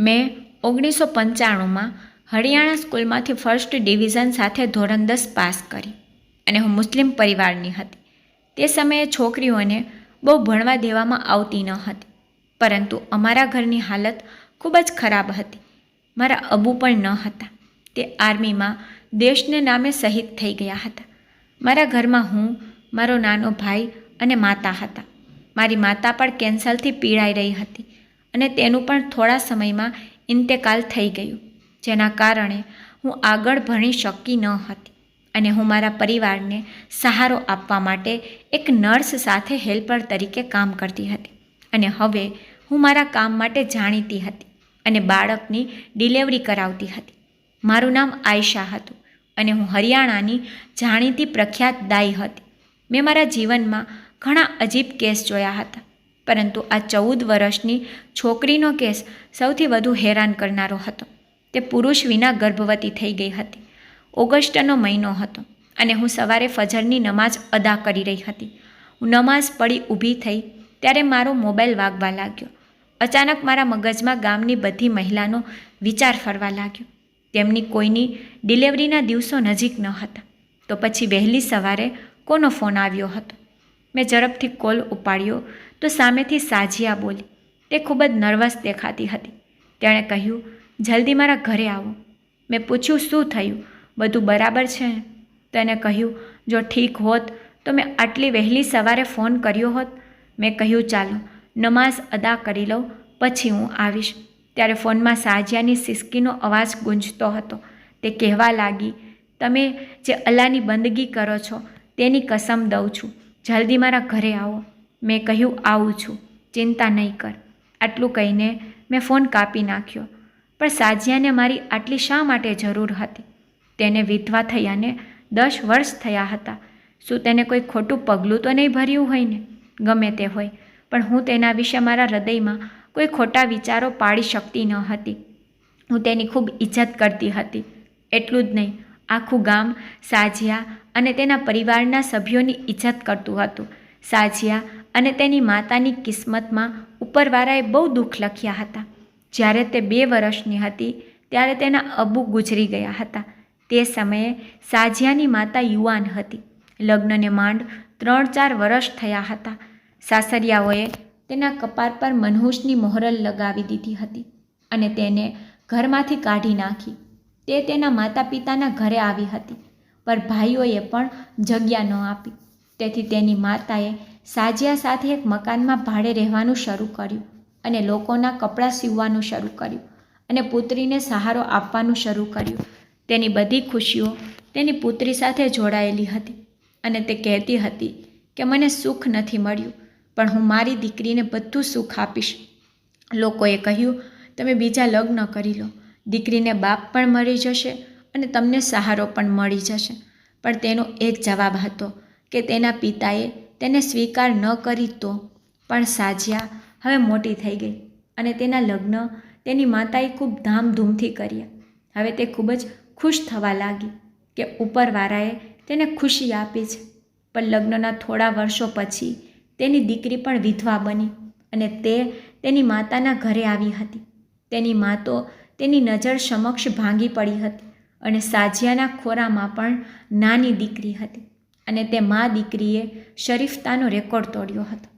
મેં ઓગણીસો પંચાણુંમાં હરિયાણા સ્કૂલમાંથી ફર્સ્ટ ડિવિઝન સાથે ધોરણ દસ પાસ કરી અને હું મુસ્લિમ પરિવારની હતી. તે સમયે છોકરીઓને બહુ ભણવા દેવામાં આવતી ન હતી, પરંતુ અમારા ઘરની હાલત ખૂબ જ ખરાબ હતી. મારા અબુ પણ ન હતા. તે આર્મીમાં દેશને નામે શહીદ થઈ ગયા હતા. મારા ઘરમાં હું, મારો નાનો ભાઈ અને માતા હતા. મારી માતા પણ કેન્સરથી પીડાઈ રહી હતી. અને તેનું પણ થોડા સમયમાં ઇન્તેકાલ થઈ ગયું, જેના કારણે હું આગળ ભણી શકી ન હતી અને હું મારા પરિવારને સહારો આપવા માટે એક નર્સ સાથે હેલ્પર તરીકે કામ કરતી હતી. અને હવે હું મારા કામ માટે જાણીતી હતી અને બાળકની ડિલિવરી કરાવતી હતી. મારું નામ આયશા હતું અને હું હરિયાણાની જાણીતી પ્રખ્યાત દાઈ હતી. મેં મારા જીવનમાં ઘણા અજીબ કેસ જોયા હતા. પરંતુ આ ચૌદ વર્ષની છોકરીનો કેસ સૌથી વધુ હેરાન કરનારો હતો. તે પુરુષ વિના ગર્ભવતી થઈ ગઈ હતી. ઓગસ્ટનો મહિનો હતો અને હું સવારે ફજરની નમાઝ અદા કરી રહી હતી. હું નમાઝ પડી ઊભી થઈ ત્યારે મારો મોબાઈલ વાગવા લાગ્યો. અચાનક મારા મગજમાં ગામની બધી મહિલાનો વિચાર ફરવા લાગ્યો. તેમની કોઈની ડિલિવરીના દિવસો નજીક ન હતા. તો પછી વહેલી સવારે કોનો ફોન આવ્યો હતો? મેં ઝડપથી કોલ ઉપાડ્યો. તો સામેથી સાજિયા બોલી, તે ખૂબ જ નર્વસ દેખાતી હતી. તેણે કહ્યું, જલ્દી મારા ઘરે આવો. મેં પૂછ્યું, શું થયું? બધું બરાબર છે? તેને કહ્યું, જો ઠીક હોત, તો મેં આટલી વહેલી સવારે ફોન કર્યો હોત. મેં કહ્યું, ચાલો, નમાઝ અદા કરી લઉં, પછી હું આવીશ. ત્યારે ફોનમાં સાજિયાની સિસકીનો અવાજ ગુંજતો હતો. તે કહેવા લાગી, તમે જે અલ્લાહની બંદગી કરો છો, તેની કસમ દઉં છું. જલ્દી મારા ઘરે આવો. મેં કહ્યું, આવું છું. ચિંતા નહીં કર. આટલું કહીને મેં ફોન કાપી નાખ્યો. પણ સાજિયાને મારી આટલી શા માટે જરૂર હતી? તેને વિધવા થયાને દસ વર્ષ થયા હતા. શું તેને કોઈ ખોટું પગલું તો નહીં ભર્યું હોય ને ગમે તે હોય. પણ હું તેના વિશે મારા હૃદયમાં કોઈ ખોટા વિચારો પાડી શકતી ન હતી. હું તેની ખૂબ ઇજ્જત કરતી હતી. એટલું જ નહીં. આખું ગામ સાજિયા અને તેના પરિવારના સભ્યોની ઇજ્જત કરતું હતું. સાજિયા અને તેની માતાની કિસ્મતમાં ઉપરવાળાએ બહુ દુઃખ લખ્યા હતા. જ્યારે તે બે વર્ષની હતી, ત્યારે તેના અબુ ગુજરી ગયા હતા. તે સમયે સાજિયાની માતા યુવાન હતી. લગ્નને માંડ ત્રણ ચાર વર્ષ થયા હતા. સાસરિયાઓએ તેના કપાર પર મનહૂસની મોહરલ લગાવી દીધી હતી અને તેને ઘરમાંથી કાઢી નાખી. તે તેના માતા પિતાના ઘરે આવી હતી પર ભાઈઓએ પણ જગ્યા ન આપી. તેથી તેની માતાએ સાજિયા સાથે એક મકાનમાં ભાડે રહેવાનું શરૂ કર્યું અને લોકોના કપડાં સીવવાનું શરૂ કર્યું અને પુત્રીને સહારો આપવાનું શરૂ કર્યું. તેની બધી ખુશીઓ તેની પુત્રી સાથે જોડાયેલી હતી અને તે કહેતી હતી કે મને સુખ નથી મળ્યું, પણ હું મારી દીકરીને બધું સુખ આપીશ. લોકોએ કહ્યું, તમે બીજા લગ્ન કરી લો. દીકરીને બાપ પણ મળી જશે અને તમને સહારો પણ મળી જશે. પણ તેનો એક જવાબ હતો કે તેના પિતાએ તેને સ્વીકાર ન કરી તો પણ સાજ્યા હવે મોટી થઈ ગઈ અને તેના લગ્ન તેની માતાએ ખૂબ ધામધૂમથી કર્યા. હવે તે ખૂબ જ ખુશ થવા લાગી કે ઉપરવાળાએ તેને ખુશી આપી છે. પણ લગ્નના થોડા વર્ષો પછી તેની દીકરી પણ વિધવા બની અને તે તેની માતાના ઘરે આવી હતી. તેની મા તો તેની નજર સમક્ષ ભાંગી પડી હતી અને સાજિયાના ખોરામાં પણ નાની દીકરી હતી. અને તે મા દીકરીએ શરીફતાનો રેકોર્ડ તોડ્યો હતો.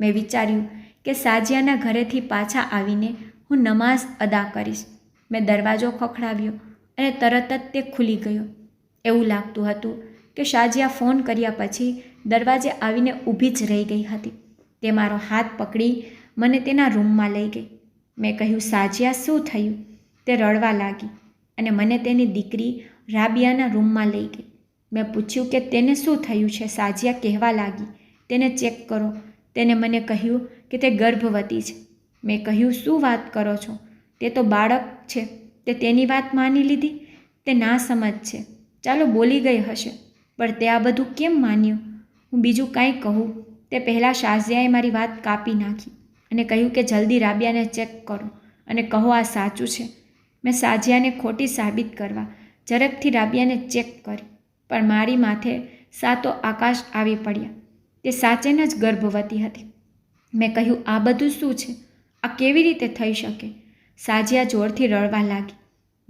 મેં વિચાર્યું કે સાજિયાના ઘરેથી પાછા આવીને હું નમાઝ અદા કરીશ. મેં દરવાજો ખખડાવ્યો અને તરત જ તે ખુલી ગયો. એવું લાગતું હતું કે શાજિયા ફોન કર્યા પછી દરવાજે આવીને ઊભી જ રહી ગઈ હતી. તે મારો હાથ પકડી મને તેના રૂમમાં લઈ ગઈ. મેં કહ્યું, સાજિયા, શું થયું? તે રડવા લાગી અને મને તેની દીકરી રાબિયાના રૂમમાં લઈ ગઈ. મેં પૂછ્યું કે તેને શું થયું છે? સાજિયા કહેવા લાગી. તેને ચેક કરો. તેને મને કહ્યું કે તે ગર્ભવતી છે. મેં કહ્યું, શું વાત કરો છો? તે તો બાળક છે. તે તેની વાત માની લીધી? તે ના સમજ છે. ચાલો બોલી ગઈ હશે. પણ તે આ બધું કેમ માન્યું? હું બીજું કાંઈ કહું. તે પહેલાં શાઝિયાએ મારી વાત કાપી નાખી અને કહ્યું કે, જલ્દી રાબિયાને ચેક કરો અને કહો આ સાચું છે. મેં સાજિયાને ખોટી સાબિત કરવા ઝડપથી રાબિયાને ચેક કરી. પણ મારી માથે સાતો આકાશ આવી પડ્યા. તે સાચેને જ ગર્ભવતી હતી. મેં કહ્યું, આ બધું શું છે? આ કેવી રીતે થઈ શકે? સાજિયા જોરથી રડવા લાગી.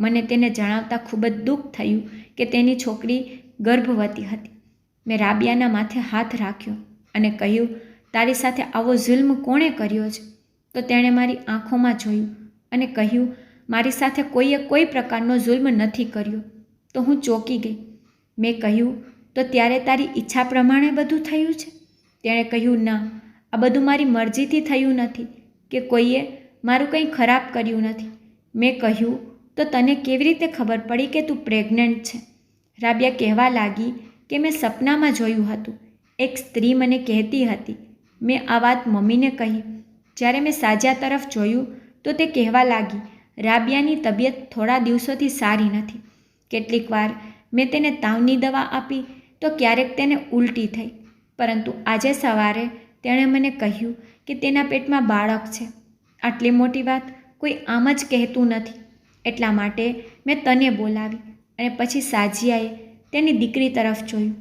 મને તેને જણાવતા ખૂબ જ દુઃખ થયું કે તેની છોકરી ગર્ભવતી હતી. મેં રાબિયાના માથે હાથ રાખ્યો અને કહ્યું, તારી સાથે આવો જુલ્મ કોણે કર્યો છે? તો તેણે મારી આંખોમાં જોયું અને કહ્યું, મારી સાથે કોઈએ કોઈ પ્રકારનો જુલ્મ નથી કર્યો. તો હું ચોંકી ગઈ. મેં કહ્યું, તો ત્યારે તારી ઈચ્છા પ્રમાણે બધું થયું છે? તેણે કહ્યું, ના, આ બધું મારી મરજીથી થયું નથી, કે કોઈએ મારું કંઈ ખરાબ કર્યું નથી. મેં કહ્યું, તો તને કેવી રીતે ખબર પડી કે તું પ્રેગ્નન્ટ છે? રાબિયા કહેવા લાગી કે મેં સપનામાં જોયું હતું. એક સ્ત્રી મને કહેતી હતી. મેં આ વાત મમ્મીને કહી. જ્યારે મેં સાજા તરફ જોયું, તો તે કહેવા લાગી, રાબિયાની તબિયત થોડા દિવસોથી સારી નથી. કેટલીક વાર મેં તેને તાવની દવા આપી તો ક્યારેક તેને ઉલટી થઈ. પરંતુ આજે સવારે તેણે મને કહ્યું કે તેના પેટમાં બાળક છે. આટલી મોટી વાત કોઈ આમ જ કહેતું નથી. એટલા માટે મેં તને બોલાવી અને પછી સાજિયાએ તેની દીકરી તરફ જોયું.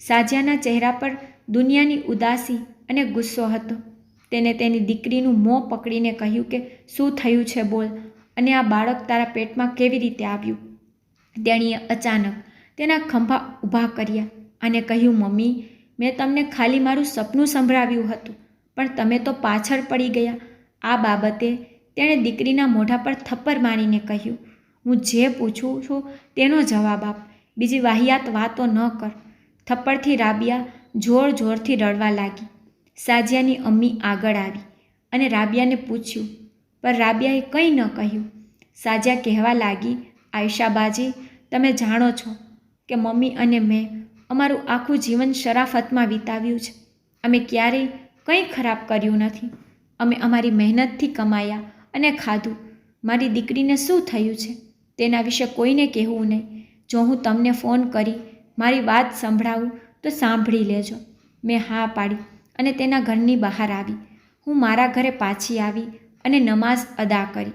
સાજિયાના ચહેરા પર દુનિયાની ઉદાસી અને ગુસ્સો હતો. તેને તેની દીકરીનું મોં પકડીને કહ્યું કે, શું થયું છે બોલ? અને આ બાળક તારા પેટમાં કેવી રીતે આવ્યું? તેણીએ અચાનક તેના ખંભા ઊભા કર્યા અને કહ્યું, મમ્મી, મેં તમને ખાલી મારું સપનું સંભળાવ્યું હતું, પણ તમે તો પાછળ પડી ગયા. આ બાબતે તેણે દીકરીના મોઢા પર થપ્પર મારીને કહ્યું, હું જે પૂછું છું તેનો જવાબ આપ. બીજી વાહિયાત વાતો ન કર. થપ્પડથી રાબિયા જોર જોરથી રડવા લાગી. સાજિયાની અમ્મી આગળ આવી અને રાબિયાને પૂછ્યું, પણ રાબિયાએ કંઈ ન કહ્યું? સાજિયા કહેવા લાગી, આયશાબાજી, તમે જાણો છો કે મમ્મી અને મેં અમારું આખું જીવન શરાફતમાં વિતાવ્યું છે. અમે ક્યારેય કંઈ ખરાબ કર્યું નથી. અમે અમારી મહેનતથી કમાયા અને ખાધું. મારી દીકરીને શું થયું છે? તેના વિશે કોઈને કહેવું નહીં. જો હું તમને ફોન કરી મારી વાત સંભળાવું, તો સાંભળી લેજો. મેં હા પાડી અને તેના ઘરની બહાર આવી. હું મારા ઘરે પાછી આવી અને નમાઝ અદા કરી.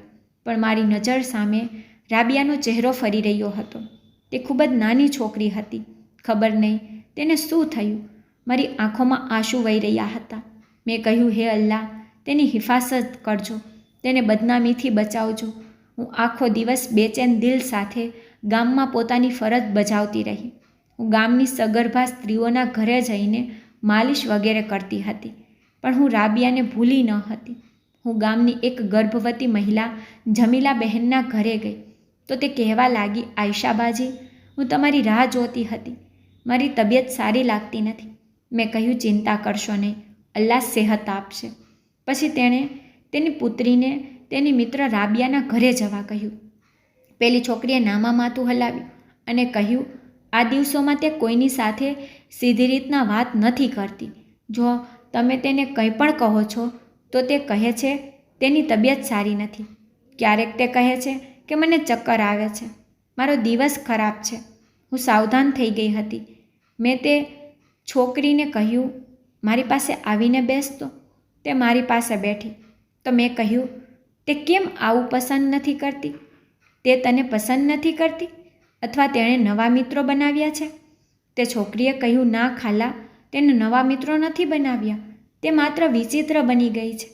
પણ મારી નજર સામે રાબિયાનો ચહેરો ફરી રહ્યો હતો. તે ખૂબ જ નાની છોકરી હતી. ખબર નહીં તેને શું થયું? મારી આંખોમાં આંસુ વહી રહ્યા હતા. મેં કહ્યું, હે અલ્લાહ, તેની હિફાસત કરજો. તેને બદનામીથી બચાવજો. હું આખો દિવસ બેચેન દિલ સાથે ગામમાં પોતાની ફરજ બજાવતી રહી. હું ગામની સગર્ભા સ્ત્રીઓના ઘરે જઈને માલિશ વગેરે કરતી હતી. પણ હું રાબિયાને ભૂલી ન હતી. હું ગામની એક ગર્ભવતી મહિલા જમીલા બહેનના ઘરે ગઈ. તો તે કહેવા લાગી આયશાબાજી હું તમારી રાહ જોતી હતી. મારી તબિયત સારી લાગતી નથી. મેં કહ્યું, ચિંતા કરશો નહીં. અલ્લાહ સેહત આપશે. પછી તેણે તેની પુત્રીને તેની મિત્ર રાબિયાના ઘરે જવા કહ્યું. પેલી છોકરીએ નામા માથું હલાવ્યું અને કહ્યું, આ દિવસોમાં તે કોઈની સાથે સીધી રીતના વાત નથી કરતી. જો તમે તેને કંઈ પણ કહો છો, તો તે કહે છે, તેની તબિયત સારી નથી. ક્યારેક તે કહે છે કે મને ચક્કર આવે છે. મારો દિવસ ખરાબ છે. હું સાવધાન થઈ ગઈ હતી. મેં તે છોકરીને કહ્યું, મારી પાસે આવીને બેસતો તે મારી પાસે બેઠી. તો મેં કહ્યું, તે કેમ આવું પસંદ નથી કરતી? તે તને પસંદ નથી કરતી? અથવા તેણે નવા મિત્રો બનાવ્યા છે? તે છોકરીએ કહ્યું, ના ખાલા, તેને નવા મિત્રો નથી બનાવ્યા. તે માત્ર વિચિત્ર બની ગઈ છે.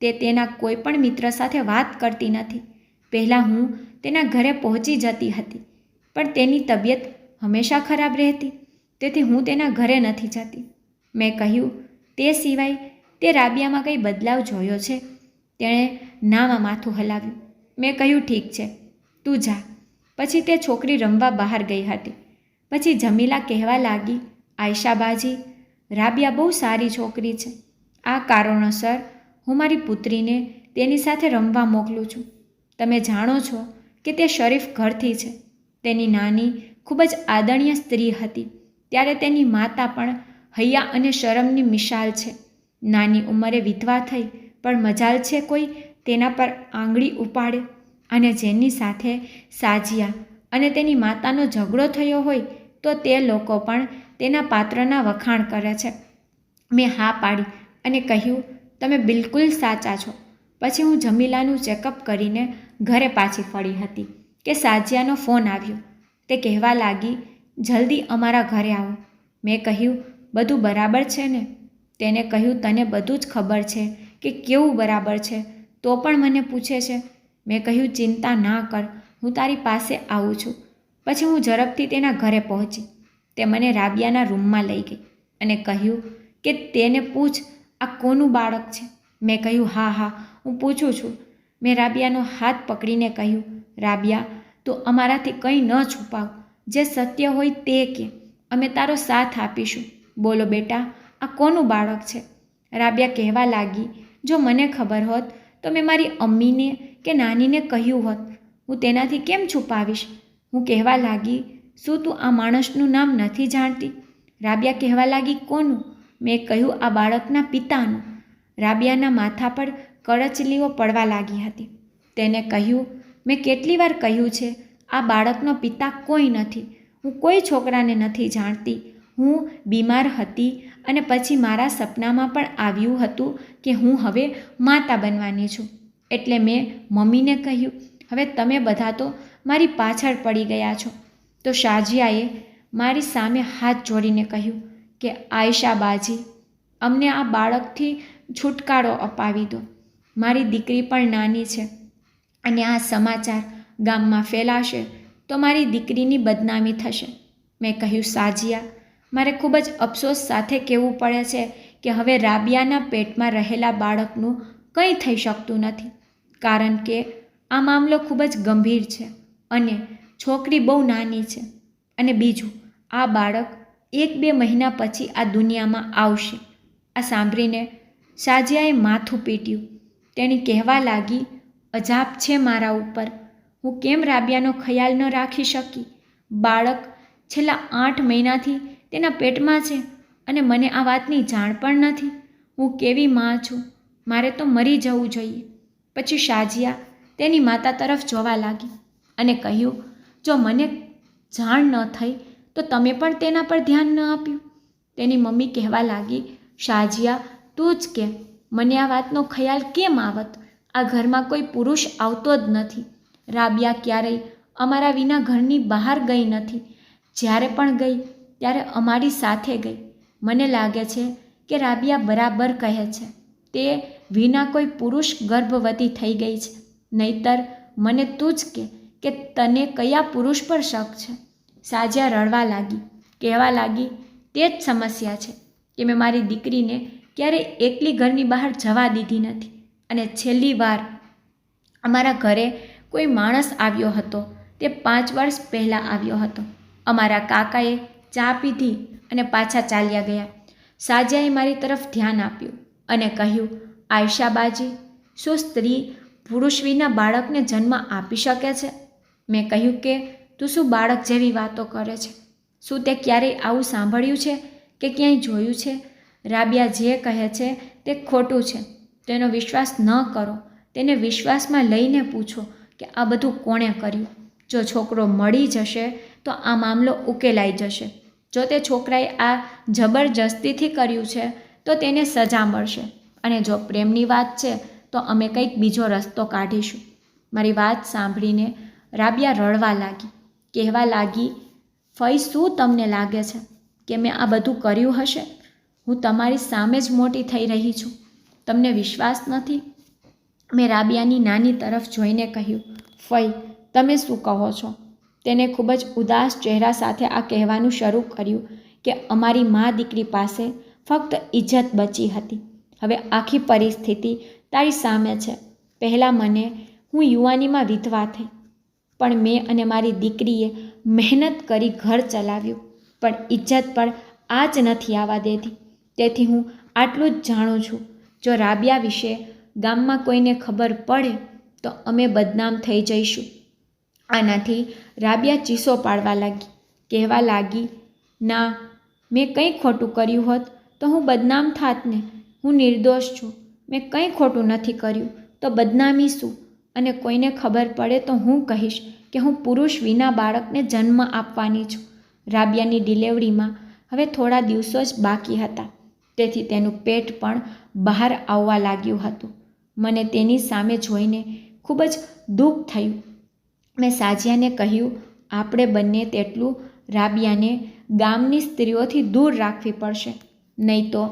તે તેના કોઈ પણ મિત્ર સાથે વાત કરતી નથી. પહેલાં હું તેના ઘરે પહોંચી જતી હતી, પણ તેની તબિયત હંમેશા ખરાબ રહેતી, તેથી હું તેના ઘરે નથી જતી. મેં કહ્યું, તે સિવાય તે રાબિયામાં કંઈ બદલાવ જોયો છે? તેણે નામાં માથું હલાવ્યું. મેં કહ્યું, ઠીક છે, તું જા. પછી તે છોકરી રમવા બહાર ગઈ હતી. પછી જમીલા કહેવા લાગી, આયશાબાજી, રાબિયા બહુ સારી છોકરી છે. આ કારણોસર હું મારી પુત્રીને તેની સાથે રમવા મોકલું છું. તમે જાણો છો કે તે શરીફ ઘરથી છે. તેની નાની, ખૂબ જ આદરણીય સ્ત્રી હતી. ત્યારે તેની માતા પણ હૈયા અને શરમની મિશાલ છે. નાની ઉંમરે વિધવા થઈ, પણ મજાલ છે કોઈ તેના પર આંગળી ઉપાડે અને જેની સાથે સાજિયા અને તેની માતાનો ઝઘડો થયો હોય તો તે લોકો પણ તેના પાત્રના વખાણ કરે છે. મેં હા પાડી અને કહ્યું, તમે બિલકુલ સાચા છો. પછી હું જમીલાનું ચેકઅપ કરીને ઘરે પાછી ફળી હતી કે સાજિયાનો ફોન આવ્યો. તે કહેવા લાગી, જલ્દી અમારા ઘરે આવો. મેં કહ્યું, બધું બરાબર છે ને? તેને કહ્યું, તને બધું જ ખબર છે કે કેવું બરાબર છે, તો પણ મને પૂછે છે. મેં કહ્યું, ચિંતા ના કર, હું તારી પાસે આવું છું. પછી હું ઝડપથી તેના ઘરે પહોંચી. તે મને રાબિયાના રૂમમાં લઈ ગઈ અને કહ્યું કે, તેને પૂછ, આ કોનું બાળક છે? મેં કહ્યું, હા હા હું પૂછું છું. મેં રાબિયાનો હાથ પકડીને કહ્યું, રાબિયા, તું અમારાથી કંઈ ન છુપાવ. જે સત્ય હોય તે કે. અમે તારો સાથ આપીશું. બોલો બેટા, આ કોનું બાળક છે? રાબિયા કહેવા લાગી, જો મને ખબર હોત, તો મેં મારી અમ્મીને કે નાનીને કહ્યું હોત. હું તેનાથી કેમ છુપાવીશ? હું કહેવા લાગી, શું તું આ માણસનું નામ નથી જાણતી? રાબિયા કહેવા લાગી, કોનું? મેં કહ્યું, આ બાળકના પિતાનું. રાબિયાના માથા પર કરચલીઓ પડવા લાગી હતી. તેને કહ્યું, મેં કેટલી વાર કહ્યું છે, આ બાળકનો પિતા કોઈ નથી. હું કોઈ છોકરાને નથી જાણતી. હું બીમાર હતી અને પછી મારા સપનામાં પણ આવ્યું હતું કે હું હવે માતા બનવાની છું. એટલે મેં મમ્મીને કહ્યું, હવે તમે બધા તો મારી પાછળ પડી ગયા છો. તો શાજિયાએ મારી સામે હાથ જોડીને કહ્યું કે આયશા બાજી અમને આ બાળકથી છુટકારો અપાવી દો. મારી દીકરી પણ નાની છે અને આ સમાચાર ગામમાં ફેલાશે તો મારી દીકરીની બદનામી થશે. મેં કહ્યું, સાજિયા, મારે ખૂબ જ અફસોસ સાથે કહેવું પડે છે કે હવે રાબિયાના પેટમાં રહેલા બાળકનું કંઈ થઈ શકતું નથી, કારણ કે આ મામલો ખૂબ જ ગંભીર છે અને છોકરી બહુ નાની છે અને બીજું, આ બાળક એક બે મહિના પછી આ દુનિયામાં આવશે. આ સાંભળીને સાજિયાએ માથું પીટ્યું. તેણી કહેવા લાગી અજાબ છે મારા ઉપર. હું કેમ રાબિયાનો ખ્યાલ ન રાખી શકી? બાળક છેલ્લા આઠ મહિનાથી તેના પેટમાં છે અને મને આ વાતની જાણ પણ નથી. હું કેવી માં છું? મારે તો મરી જવું જોઈએ. પછી શાજિયા તેની માતા તરફ જોવા લાગી અને કહ્યું, જો મને જાણ ન થઈ, તો તમે પણ તેના પર ધ્યાન ન આપ્યું. તેની મમ્મી કહેવા લાગી, શાજિયા, તું જ કે. મને આ વાતનો ખ્યાલ કેમ આવત? આ ઘરમાં કોઈ પુરુષ આવતો જ નથી. રાબિયા ક્યારેય અમારા વિના ઘરની બહાર ગઈ નથી. જ્યારે પણ ગઈ, ત્યારે અમારી સાથે ગઈ. મને લાગે છે કે રાબિયા બરાબર કહે છે. તે વિના કોઈ પુરુષ ગર્ભવતી થઈ ગઈ છે. નહીતર મને તું જ કે તને કયા પુરુષ પર શક છે? સાજ્યા રડવા લાગી. કહેવા લાગી, તે જ સમસ્યા છે કે મેં મારી દીકરીને ક્યારેય એકલી ઘરની બહાર જવા દીધી નથી. અને છેલ્લી વાર અમારા ઘરે કોઈ માણસ આવ્યો હતો, તે પાંચ વર્ષ પહેલાં આવ્યો હતો. અમારા કાકાએ ચા પીધી અને પાછા ચાલ્યા ગયા. સાજિયાએ મારી તરફ ધ્યાન આપ્યું અને કહ્યું આયશાબાજી શું સ્ત્રી પુરુષ વિના બાળકને જન્મ આપી શકે છે? મેં કહ્યું કે, તું શું બાળક જેવી વાતો કરે છે? શું તે ક્યારેય આવું સાંભળ્યું છે કે ક્યાંય જોયું છે? રાબિયા જે કહે છે તે ખોટું છે. તેનો વિશ્વાસ ન કરો. તેને વિશ્વાસમાં લઈને પૂછો કે આ બધું કોણે કર્યું? જો છોકરો મળી જશે તો આ મામલો ઉકેલાઈ જશે. જો તે છોકરાએ આ જબરજસ્તીથી કર્યું છે તો તેને સજા મળશે. અને જો પ્રેમની વાત છે તો અમે કંઈક બીજો રસ્તો કાઢીશું. મારી વાત સાંભળીને રાબિયા રડવા લાગી. કહેવા લાગી, ફઈ, શું તમને લાગે છે? કે મેં આ બધું કર્યું હશે? હું તમારી સામે જ મોટી થઈ રહી છું. તમને વિશ્વાસ નથી? મેં રાબિયાની નાની તરફ જોઈને કહ્યું, ફઈ, તમે શું કહો છો? તેને ખૂબ જ ઉદાસ ચહેરા સાથે આ કહેવાનું શરૂ કર્યું કે અમારી મા દીકરી પાસે ફક્ત ઇજ્જત બચી હતી. હવે આખી પરિસ્થિતિ તારી સામે છે. પહેલાં મને હું યુવાનીમાં વિધવા થઈ, પણ મેં અને મારી દીકરીએ મહેનત કરી ઘર ચલાવ્યું, પણ ઇજ્જત પર આ જ નથી આવવા દેતી. તેથી હું આટલું જ જાણું છું. જો રાબિયા વિશે ગામમાં કોઈને ખબર પડે, તો અમે બદનામ થઈ જઈશું. આનાથી રાબિયા ચીસો પાડવા લાગી. કહેવા લાગી, ના, મેં કંઈ ખોટું કર્યું હોત તો હું બદનામ થાત ને. હું નિર્દોષ છું. મેં કંઈ ખોટું નથી કર્યું. તો બદનામી શું? અને કોઈને ખબર પડે તો હું કહીશ કે હું પુરુષ વિના બાળકને જન્મ આપવાની છું. રાબિયાની ડિલિવરીમાં હવે થોડા દિવસો જ બાકી હતા. તેથી તેનું પેટ પણ બહાર આવવા લાગ્યું હતું. મને તેની સામે જોઈને ખૂબ જ દુઃખ થયું. મેં સાજિયાને કહ્યું, આપણે બંને તેટલું રાબિયાને ગામની સ્ત્રીઓથી દૂર રાખવી પડશે, નહીં તો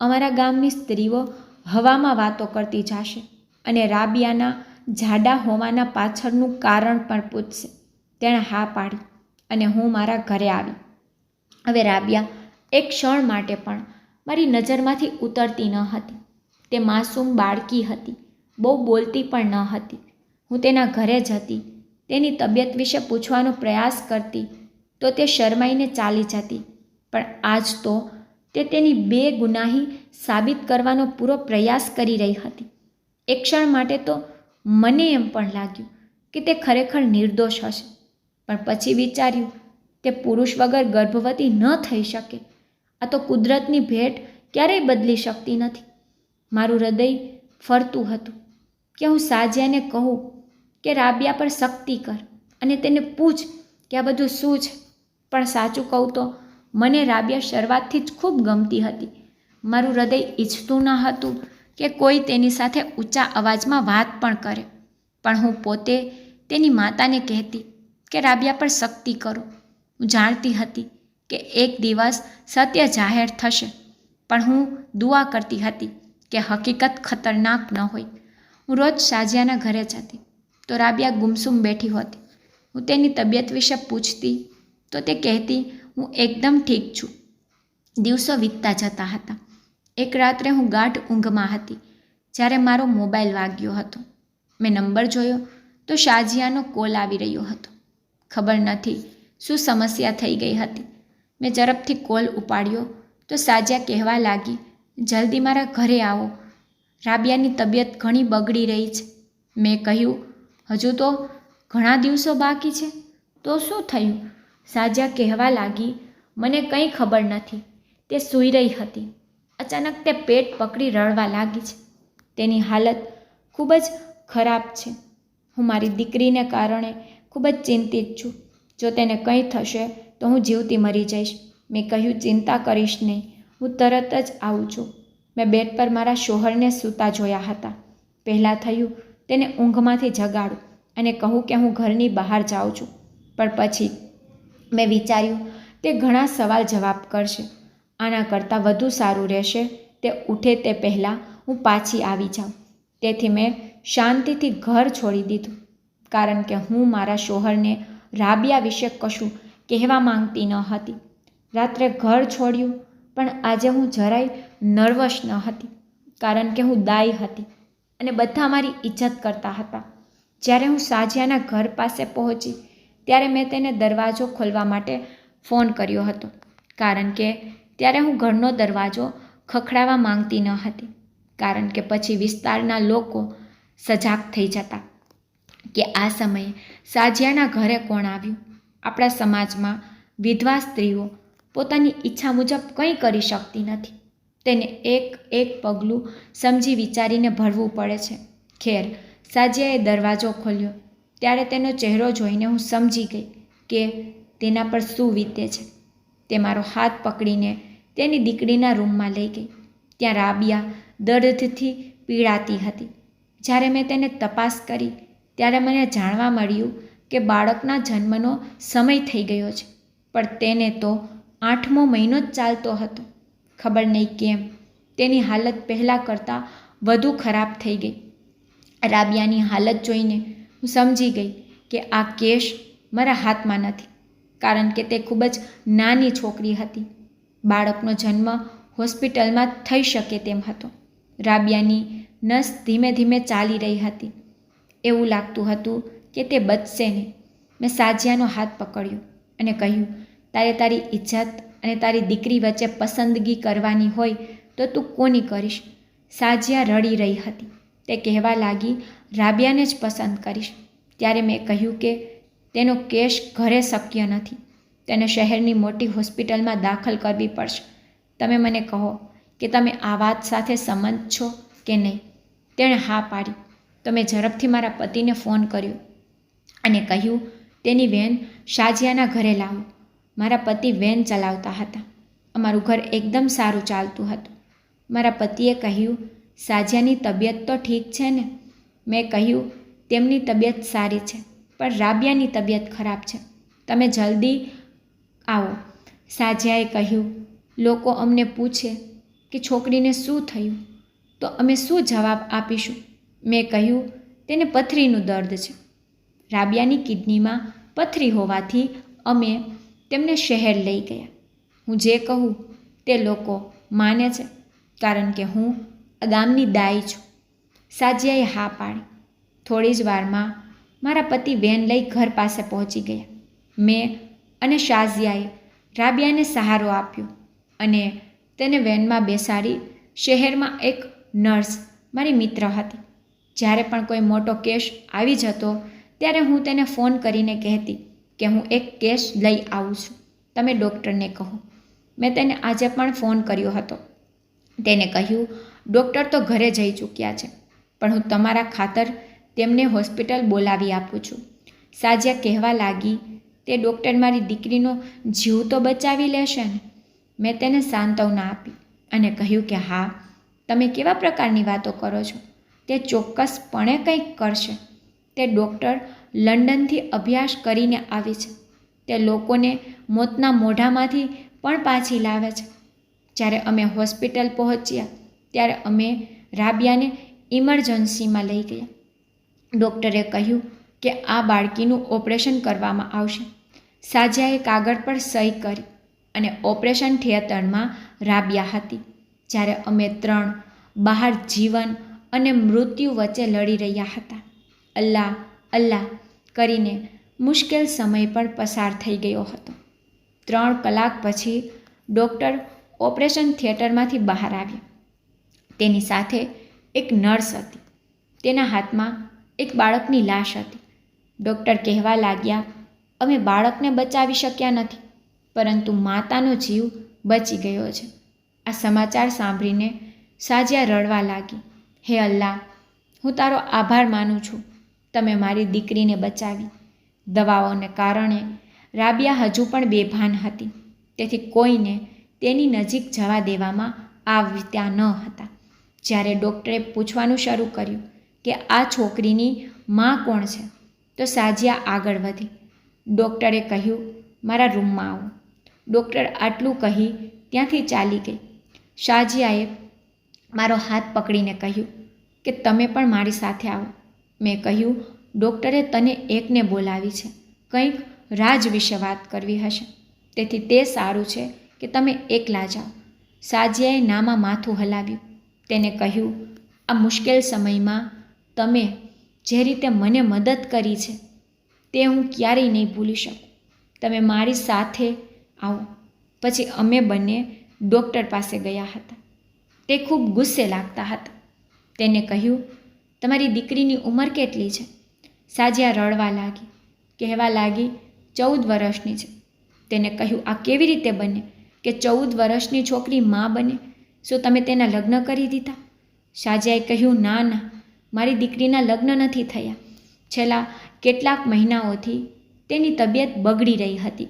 અમારા ગામની સ્ત્રીઓ હવામાં વાતો કરતી જશે અને રાબિયાના જાડા હોવાના પાછળનું કારણ પણ પૂછશે. તેણે હા પાડી અને હું મારા ઘરે આવી. હવે રાબિયા એક ક્ષણ માટે પણ મારી નજરમાંથી ઉતરતી ન હતી. તે માસૂમ બાળકી હતી, બહુ બોલતી પણ ન હતી. હું તેના ઘરે જ હતી. તેની તબિયત વિશે પૂછવાનો પ્રયાસ કરતી તો તે શરમાઈને ચાલી જતી. પણ આજ તો તે તેની બે ગુનાહી સાબિત કરવાનો પૂરો પ્રયાસ કરી રહી હતી. એક ક્ષણ માટે તો મને એમ પણ લાગ્યું કે તે ખરેખર નિર્દોષ હશે. પણ પછી વિચાર્યું, તે પુરુષ વગર ગર્ભવતી ન થઈ શકે. આ તો કુદરતની ભેટ ક્યારેય બદલી શકતી નથી. મારું હૃદય ફરતું હતું કે હું સાજિયાને કહું કે રાબિયા પર શક્તિ કર અને તેને પૂછ કે આ બધું શું છે. પણ સાચું કહું તો મને રાબિયા શરૂઆતથી જ ખૂબ ગમતી હતી. મારું હૃદય ઈચ્છતું ન હતું કે કોઈ તેની સાથે ઊંચા અવાજમાં વાત પણ કરે. પણ હું પોતે તેની માતાને કહેતી કે રાબિયા પર શક્તિ કરો. હું જાણતી હતી કે એક દિવસ સત્ય જાહેર થશે. પણ હું દુઆ કરતી હતી કે હકીકત ખતરનાક ન હોય. હું રોજ સાજિયાના ઘરે જતી. તો રાબિયા ગુમસુમ બેઠી હોતી. હું તેની તબિયત વિશે પૂછતી તો તે કહેતી, હું એકદમ ઠીક છું. દિવસો વીતતા જતા હતા. એક રાત્રે હું ગાઢ ઊંઘમાં હતી, જ્યારે મારો મોબાઈલ વાગ્યો હતો. મેં નંબર જોયો તો શાજિયાનો કોલ આવી રહ્યો હતો. ખબર નથી શું સમસ્યા થઈ ગઈ હતી. મેં ઝડપથી કોલ ઉપાડ્યો તો સાજ્યા કહેવા લાગી, જલ્દી મારા ઘરે આવો. રાબિયાની તબિયત ઘણી બગડી રહી છે. મેં કહ્યું, હજુ તો ઘણા દિવસો બાકી છે, તો શું થયું? સાજ્યા કહેવા લાગી, મને કંઈ ખબર નથી. તે સૂઈ રહી હતી. અચાનક તે પેટ પકડી રડવા લાગી છે. તેની હાલત ખૂબ જ ખરાબ છે. હું મારી દીકરીને કારણે ખૂબ જ ચિંતિત છું. જો તેને કંઈ થશે તો હું જીવતી મરી જઈશ. મેં કહ્યું, ચિંતા કરીશ નહીં. હું તરત જ આવું છું. મેં બેડ પર મારા શોહરને સૂતા જોયા હતા. પહેલાં થયું, તેને ઊંઘમાંથી જગાડું અને કહું કે હું ઘરની બહાર જાઉં છું. પણ પછી મેં વિચાર્યું, તે ઘણા સવાલ જવાબ કરશે. આના કરતાં વધુ સારું રહેશે તે ઉઠે તે પહેલાં હું પાછી આવી જાઉં. તેથી મેં શાંતિથી ઘર છોડી દીધું. કારણ કે હું મારા શોહરને રાબિયા વિશે કશું કહેવા માંગતી ન હતી. રાત્રે ઘર છોડ્યું, પણ આજે હું જરાય નર્વસ ન હતી, કારણ કે હું દાઈ હતી અને બધા મારી ઇજ્જત કરતા હતા. જ્યારે હું સાજિયાના ઘર પાસે પહોંચી, ત્યારે મેં તેને દરવાજો ખોલવા માટે ફોન કર્યો હતો, કારણ કે ત્યારે હું ઘરનો દરવાજો ખખડાવવા માંગતી ન હતી, કારણ કે પછી વિસ્તારના લોકો સજાગ થઈ જતા કે આ સમયે સાજિયાના ઘરે કોણ આવ્યું? આપણા સમાજમાં વિધવા સ્ત્રીઓ પોતાની ઈચ્છા મુજબ કંઈ કરી શકતી નથી. તેને એક એક પગલું સમજી વિચારીને ભરવું પડે છે. ખેર, સાજિયાએ દરવાજો ખોલ્યો. ત્યારે તેનો ચહેરો જોઈને હું સમજી ગઈ કે તેના પર શું વીતે છે. તે મારો હાથ પકડીને તેની દીકરીના રૂમમાં લઈ ગઈ. ત્યાં રાબિયા દર્દથી પીડાતી હતી. જ્યારે મેં તેને તપાસ કરી, ત્યારે મને જાણવા મળ્યું કે બાળકના જન્મનો સમય થઈ ગયો છે, પણ તેને તો આઠમો મહિનો જ ચાલતો હતો. ખબર નહીં કેમ, તેની હાલત પહેલાં કરતાં વધુ ખરાબ થઈ ગઈ. રાબિયાની હાલત જોઈને હું સમજી ગઈ કે આ કેશ મારા હાથમાં નથી, કારણ કે તે ખૂબ જ નાની છોકરી હતી. બાળકનો જન્મ હોસ્પિટલમાં થઈ શકે તેમ હતો. રાબિયાની નસ ધીમે ધીમે ચાલી રહી હતી. એવું લાગતું હતું કે તે બચશે નહીં. મેં સાજિયાનો હાથ પકડ્યો અને કહ્યું, તારે તારી ઇજ્જત અને તારી દીકરી વચ્ચે પસંદગી કરવાની હોય તો તું કોની કરીશ? સાજિયા રડી રહી હતી. તે કહેવા લાગી, રાબિયાને જ પસંદ કરીશ. ત્યારે મેં કહ્યું કે તેનો કેશ ઘરે શક્ય નથી. તેને શહેરની મોટી હોસ્પિટલમાં દાખલ કરવી પડશે. તમે મને કહો કે તમે આ વાત સાથે સંમત છો કે નહીં? તેણે હા પાડી. તો મેં ઝડપથી મારા પતિને ફોન કર્યો. અને કહ્યું, તેની વેન શાજિયાના ઘરે લાવો. મારા પતિ વેન ચલાવતા હતા. અમારું ઘર એકદમ સારું ચાલતું હતું. મારા પતિએ કહ્યું સાજિયાની તબિયત તો ઠીક છે ને? મેં કહ્યું, તેમની તબિયત સારી છે, પણ રાબિયાની તબિયત ખરાબ છે. તમે જલ્દી આવો. સાજિયાએ કહ્યું, લોકો અમને પૂછે કે છોકરીને શું થયું? તો અમે શું જવાબ આપીશું? મેં કહ્યું, તેને પથરીનું દર્દ છે. રાબિયાની કિડનીમાં પથરી હોવાથી અમે તેમને શહેર લઈ ગયા. હું જે કહું તે લોકો માને છે, કારણ કે હું ગામની દાઈ છું. સાજિયાએ હા પાડી. થોડી જ વારમાં મારા પતિ વેન લઈ ઘર પાસે પહોંચી ગયા. મેં અને શાઝિયાએ રાબિયાને સહારો આપ્યો અને તેને વેનમાં બેસાડી શહેરમાં એક નર્સ મારી મિત્ર હતી. જ્યારે પણ કોઈ મોટો કેસ આવી જતો ત્યારે હું તેને ફોન કરીને કહેતી કે હું એક કેસ લઈ આવું છું. તમે ડૉક્ટરને કહો. મેં તેને આજે પણ ફોન કર્યો હતો. તેને કહ્યું, ડૉક્ટર તો ઘરે જઈ ચૂક્યા છે, પણ હું તમારા ખાતર તેમને હોસ્પિટલ બોલાવી આપું છું. સાજ્યા કહેવા લાગી, તે ડૉક્ટર મારી દીકરીનો જીવ તો બચાવી લેશે ને? મેં તેને સાંત્વના આપી અને કહ્યું કે, હા, તમે કેવા પ્રકારની વાતો કરો છો? તે ચોક્કસપણે કંઈક કરશે. તે ડૉક્ટર લંડનથી અભ્યાસ કરીને આવી છે. તે લોકોને મોતના મોઢામાંથી પણ પાછી લાવે છે. જ્યારે અમે હોસ્પિટલ પહોંચ્યા, ત્યારે અમે રાબિયાને ઇમરજન્સીમાં લઈ ગયા. ડૉક્ટરે કહ્યું કે આ બાળકીનું ઓપરેશન કરવામાં આવશે. સાજિયાએ કાગળ પર સહી કરી અને ઓપરેશન થિયેટરમાં રાબિયા હતી. જ્યારે અમે ત્રણ બહાર જીવન અને મૃત્યુ વચ્ચે લડી રહ્યા હતા. અલ્લાહ અલ્લાહ કરીને મુશ્કેલ સમય પણ પસાર થઈ ગયો હતો. ત્રણ કલાક પછી ડૉક્ટર ઓપરેશન થિયેટરમાંથી બહાર આવ્યા. તેની સાથે એક નર્સ હતી. તેના હાથમાં એક બાળકની લાશ હતી. ડૉક્ટર કહેવા લાગ્યા, અમે બાળકને બચાવી શક્યા નથી, પરંતુ માતાનો જીવ બચી ગયો છે. આ સમાચાર સાંભળીને સાજિયા રડવા લાગી. હે અલ્લાહ, હું તારો આભાર માનું છું. તમે મારી દીકરીને બચાવી. દવાઓને કારણે રાબિયા હજુ પણ બેભાન હતી. તેથી કોઈને તેની નજીક જવા દેવામાં આવ્યા ન હતા. જ્યારે ડૉક્ટરે પૂછવાનું શરૂ કર્યું કે આ છોકરીની માં કોણ છે, તો સાજિયા આગળ વધી. ડૉક્ટરે કહ્યું, મારા રૂમમાં આવો. ડૉક્ટર આટલું કહી ત્યાંથી ચાલી ગઈ. શાજિયાએ મારો હાથ પકડીને કહ્યું કે, તમે પણ મારી સાથે આવો. મેં કહ્યું, ડૉક્ટરે તને એકને બોલાવી છે. કંઈક રાજ વિશે વાત કરવી હશે. તેથી તે સારું છે કે તમે એકલા જાઓ. સાજિયાએ નામાં માથું હલાવ્યું. તેને કહ્યું, આ મુશ્કેલ સમયમાં તમે જે રીતે મને મદદ કરી છે, તે હું ક્યારેય નહીં ભૂલી શકું. તમે મારી સાથે આવો. પછી અમે બંને ડૉક્ટર પાસે ગયા હતા. તે ખૂબ ગુસ્સે લાગતા હતા. તેને કહ્યું તમારી દીકરીની ઉંમર કેટલી છે? સાજિયા રડવા લાગી. કહેવા લાગી, ચૌદ વર્ષની છે. તેને કહ્યું, આ કેવી રીતે બને કે ચૌદ વર્ષની છોકરી મા બને? શું તમે તેના લગ્ન કરી દીધા? સાજિયાએ કહ્યું, ના ના, મારી દીકરીના લગ્ન નથી થયા. છેલ્લા કેટલાક મહિનાઓથી તેની તબિયત બગડી રહી હતી.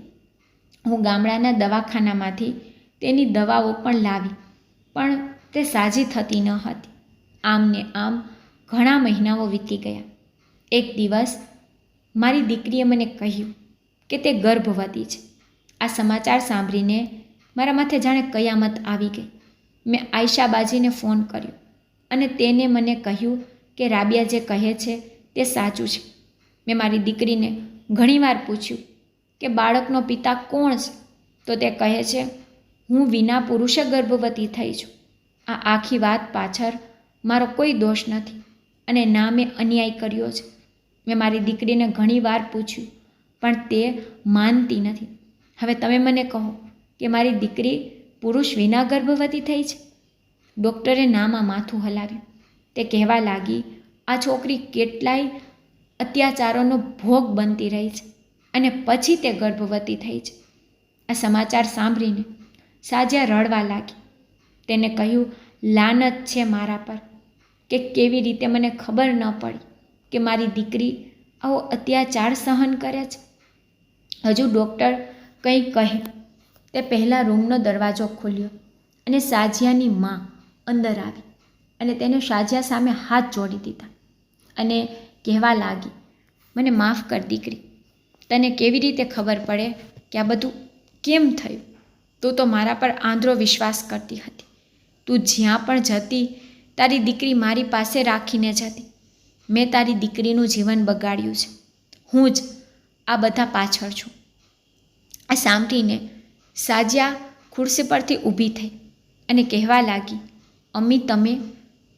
હું ગામડાના દવાખાનામાંથી તેની દવાઓ પણ લાવી, પણ તે સાજી થતી ન હતી. આમ ને આમ ઘણા મહિનાઓ વીતી ગયા. એક દિવસ મારી દીકરીએ મને કહ્યું કે તે ગર્ભવતી છે. આ સમાચાર સાંભળીને મારા માથે જાણે કયામત આવી ગઈ. મેં આયશાબાજીને ફોન કર્યો અને તેને મને કહ્યું કે રાબિયા જે કહે છે તે સાચું છે. મેં મારી દીકરીને ઘણીવાર પૂછ્યું કે બાળકનો પિતા કોણ છે? તો તે કહે છે, હું વિના પુરુષે ગર્ભવતી થઈ છું. આ આખી વાત પાછળ મારો કોઈ દોષ નથી. અને ના મેં અન્યાય કર્યો છે. મેં મારી દીકરીને ઘણીવાર પૂછ્યું, પણ તે માનતી નથી. હવે તમે મને કહો કે મારી દીકરી પુરુષ વિના ગર્ભવતી થઈ છે? ડૉક્ટરે નામાં માથું હલાવ્યું. તે કહેવા લાગી, આ છોકરી કેટલાય અત્યાચારોનો ભોગ બનતી રહી છે અને પછી તે ગર્ભવતી થઈ છે. આ સમાચાર સાંભળીને સાજ્યા રડવા લાગી. તેને કહ્યું, લાનત છે મારા પર. કે કેવી રીતે મને ખબર ન પડી કે મારી દીકરી આવો અત્યાચાર સહન કરે છે? હજુ ડૉક્ટર કંઈ કહે તે પહેલાં રૂમનો દરવાજો ખોલ્યો અને સાજિયાની માં અંદર આવી અને તેને સાજિયા સામે હાથ જોડી દીધા અને કહેવા લાગી, મને માફ કર દીકરી. તને કેવી રીતે ખબર પડે કે આ બધું કેમ થયું? તું તો મારા પર આંધ્રો વિશ્વાસ કરતી હતી. તું જ્યાં પણ જતી તારી દીકરી મારી પાસે રાખીને જતી. મેં તારી દીકરીનું જીવન બગાડ્યું છે. હું જ આ બધા પાછળ છું. આ સાંભળીને સાજ્યા ખુરશી પરથી ઊભી થઈ અને કહેવા લાગી, અમ્મી, તમે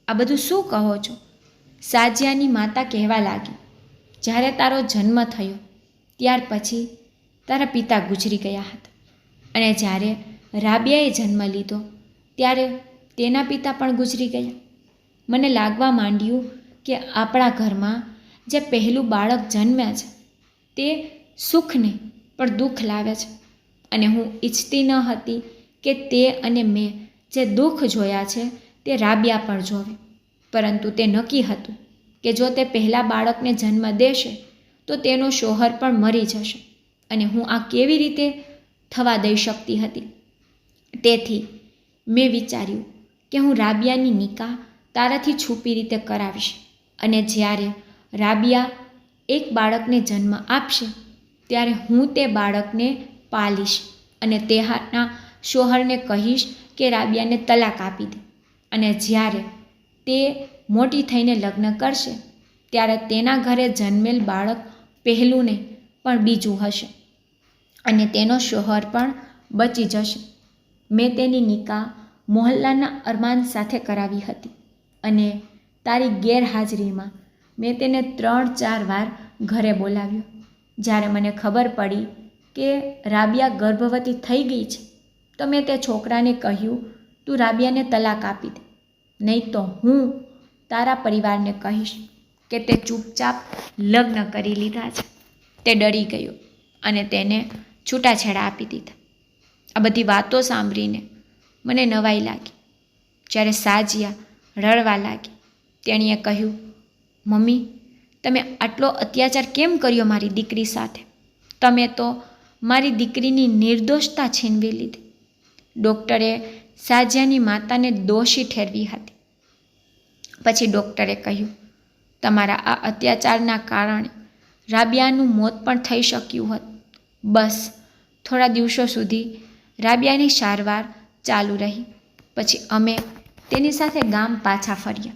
આ બધું શું કહો છો? સાજિયાની માતા કહેવા લાગી, જ્યારે તારો જન્મ થયો, ત્યાર પછી તારા પિતા ગુજરી ગયા હતા. અને જ્યારે રાબિયાએ જન્મ લીધો, ત્યારે તેના પિતા પણ ગુજરી ગયા. મને લાગવા માંડ્યું કે આપણા ઘરમાં જે પહેલું બાળક જન્મ્યા છે, તે સુખને પણ દુઃખ લાવે છે. અને હું ઈચ્છતી ન હતી કે તે અને મેં જે દુઃખ જોયા છે, તે રાબિયા પણ જોવે. પરંતુ તે નક્કી હતું કે જો તે પહેલાં બાળકને જન્મ દેશે, તો તેનો શોહર પણ મરી જશે અને હું આ કેવી રીતે થવા દઈ શકતી હતી? તેથી મેં વિચાર્યું કે હું રાબિયાની નિકાહ તારાથી છુપી રીતે કરાવીશ. અને જ્યારે રાબિયા એક બાળકને જન્મ આપશે, ત્યારે હું તે બાળકને પાલીશ અને તેના શોહરને કહીશ કે રાબિયાને તલાક આપી દે. અને જ્યારે તે મોટી થઈને લગ્ન કરશે, ત્યારે તેના ઘરે જન્મેલ બાળક પહેલું નહીં પણ બીજું હશે અને તેનો શોહર પણ બચી જશે. મેં તેની નિકાહ મોહલ્લાના અરમાન સાથે કરાવી હતી. અને તારી ગેરહાજરીમાં મેં તેને ત્રણ ચાર વાર ઘરે બોલાવ્યો. જ્યારે મને ખબર પડી કે રાબિયા ગર્ભવતી થઈ ગઈ છે, તો મેં તે છોકરાને કહ્યું, તું રાબિયાને તલાક આપી દે. નહીં તો હું તારા પરિવારને કહીશ કે તે ચૂપચાપ લગ્ન કરી લીધા છે. તે ડરી ગયો અને તેને છૂટાછેડા આપી દીધા. આ બધી વાતો સાંભળીને મને નવાઈ લાગી. જ્યારે સાજિયા રડવા લાગી. તેણીએ કહ્યું, મમ્મી, તમે આટલો અત્યાચાર કેમ કર્યો મારી દીકરી સાથે? તમે તો મારી દીકરીની નિર્દોષતા છીનવી લીધી. ડૉક્ટરે સાજિયાની માતાને દોષી ઠેરવી હતી. પછી ડૉક્ટરે કહ્યું, તમારા આ અત્યાચારના કારણે રાબિયાનું મોત પણ થઈ શક્યું હતું. બસ, થોડા દિવસો સુધી રાબિયાની સારવાર ચાલુ રહી. પછી અમે તેની સાથે ગામ પાછા ફર્યા.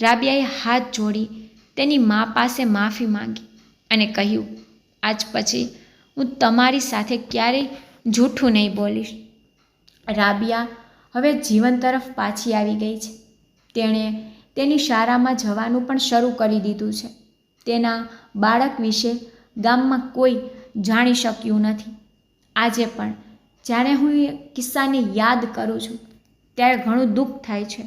રાબિયાએ હાથ જોડી તેની મા પાસે માફી માંગી અને કહ્યું, આજ પછી હું તમારી સાથે ક્યારેય જૂઠું નહીં બોલીશ. રાબિયા હવે જીવન તરફ પાછી આવી ગઈ છે. તેણે તેની શાળામાં જવાનું પણ શરૂ કરી દીધું છે. તેના બાળક વિશે ગામમાં કોઈ જાણી શક્યું નથી. આજે પણ, જ્યારે હું એ કિસ્સાને યાદ કરું છું ત્યારે ઘણું દુઃખ થાય છે.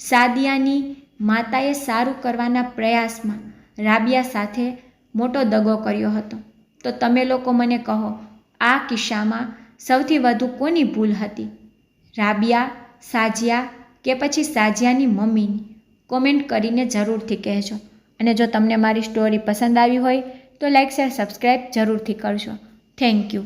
સાદિયાની માતાએ સારું કરવાના પ્રયાસમાં રાબિયા સાથે મોટો દગો કર્યો હતો. તો તમે લોકો મને કહો, આ કિસ્સામાં સૌથી વધુ કોની ભૂલ હતી? રાબિયા, સાજિયા કે પછી સાજિયાની મમ્મીની કોમેન્ટ કરીને જરૂરથી કહેજો. અને જો તમને મારી સ્ટોરી પસંદ આવી હોય તો લાઈક શેર સબસ્ક્રાઈબ જરૂરથી કરજો. Thank you